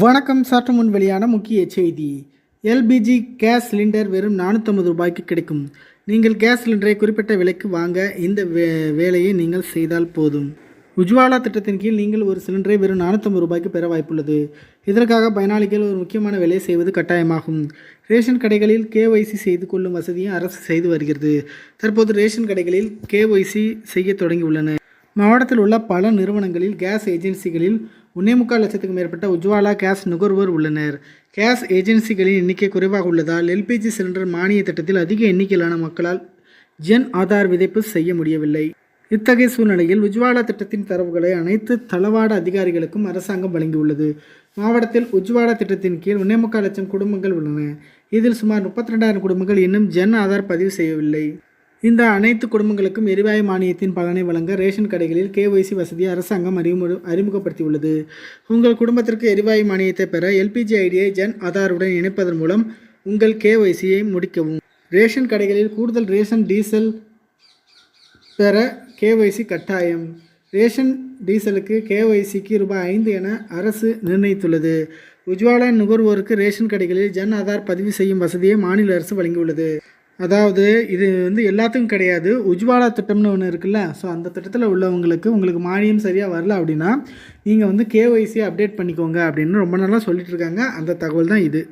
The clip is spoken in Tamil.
வணக்கம். சற்று முன் வெளியான முக்கிய செய்தி. எல்பிஜி கேஸ் சிலிண்டர் வெறும் நானூற்றம்பது ரூபாய்க்கு கிடைக்கும். நீங்கள் கேஸ் சிலிண்டரை குறிப்பிட்ட விலைக்கு வாங்க. இந்த வே வேலையை நீங்கள் செய்தால் போதும். உஜ்வாலா திட்டத்தின் கீழ் நீங்கள் ஒரு சிலிண்டரை வெறும் நானூற்றம்பது ரூபாய்க்கு பெற வாய்ப்புள்ளது. இதற்காக பயனாளிகள் ஒரு முக்கியமான வேலையை செய்வது கட்டாயமாகும். ரேஷன் கடைகளில் கேஒய்சி செய்து கொள்ளும் வசதியும் அரசு செய்து வருகிறது. தற்போது ரேஷன் கடைகளில் கேஒய்சி செய்ய தொடங்கியுள்ளன. மாவட்டத்தில் உள்ள பல நிறுவனங்களில் கேஸ் ஏஜென்சிகளில் ஒன்றே முக்கால் லட்சத்துக்கும் மேற்பட்ட உஜ்வாலா கேஸ் நுகர்வோர் உள்ளனர். கேஸ் ஏஜென்சிகளின் எண்ணிக்கை குறைவாக உள்ளதால் எல்பிஜி சிலிண்டர் மானிய திட்டத்தில் அதிக எண்ணிக்கையிலான மக்களால் ஜன் ஆதார் விதைப்பு செய்ய முடியவில்லை. இத்தகைய சூழ்நிலையில் உஜ்வாலா திட்டத்தின் தரவுகளை அனைத்து தளவாட அதிகாரிகளுக்கும் அரசாங்கம் வழங்கியுள்ளது. மாவட்டத்தில் உஜ்வாலா திட்டத்தின் கீழ் ஒன்றே முக்கால் லட்சம் குடும்பங்கள் உள்ளன. இதில் சுமார் முப்பத்தி ரெண்டாயிரம் குடும்பங்கள் இன்னும் ஜன் ஆதார் பதிவு செய்யவில்லை. இந்த அனைத்து குடும்பங்களுக்கும் எரிவாயு மானியத்தின் பலனை வழங்க ரேஷன் கடைகளில் கேஒய்சி வசதியை அரசாங்கம் அறிமுக அறிமுகப்படுத்தியுள்ளது. உங்கள் குடும்பத்திற்கு எரிவாயு மானியத்தை பெற எல்பிஜி ஐடியை ஜன் ஆதாருடன் இணைப்பதன் மூலம் உங்கள் கேஒய்சியை முடிக்கவும். ரேஷன் கடைகளில் கூடுதல் ரேஷன் டீசல் பெற கேஒய்சி கட்டாயம். ரேஷன் டீசலுக்கு கேஒய்சிக்கு ரூபாய் ஐந்து என அரசு நிர்ணயித்துள்ளது. உஜ்வாலா நுகர்வோருக்கு ரேஷன் கடைகளில் ஜன் ஆதார் பதிவு செய்யும் வசதியை மாநில அரசு வழங்கியுள்ளது. அதாவது இது வந்து எல்லாத்துக்கும் கிடையாது. உஜ்வாலா திட்டம்னு ஒன்று இருக்குல்ல. ஸோ அந்த திட்டத்தில் உள்ளவங்களுக்கு உங்களுக்கு மானியம் சரியாக வரல அப்படின்னா நீங்கள் வந்து கேஒய்சி அப்டேட் பண்ணிக்கோங்க அப்படின்னு ரொம்ப நாளாக சொல்லிட்டு இருக்காங்க. அந்த தகவல் தான் இது.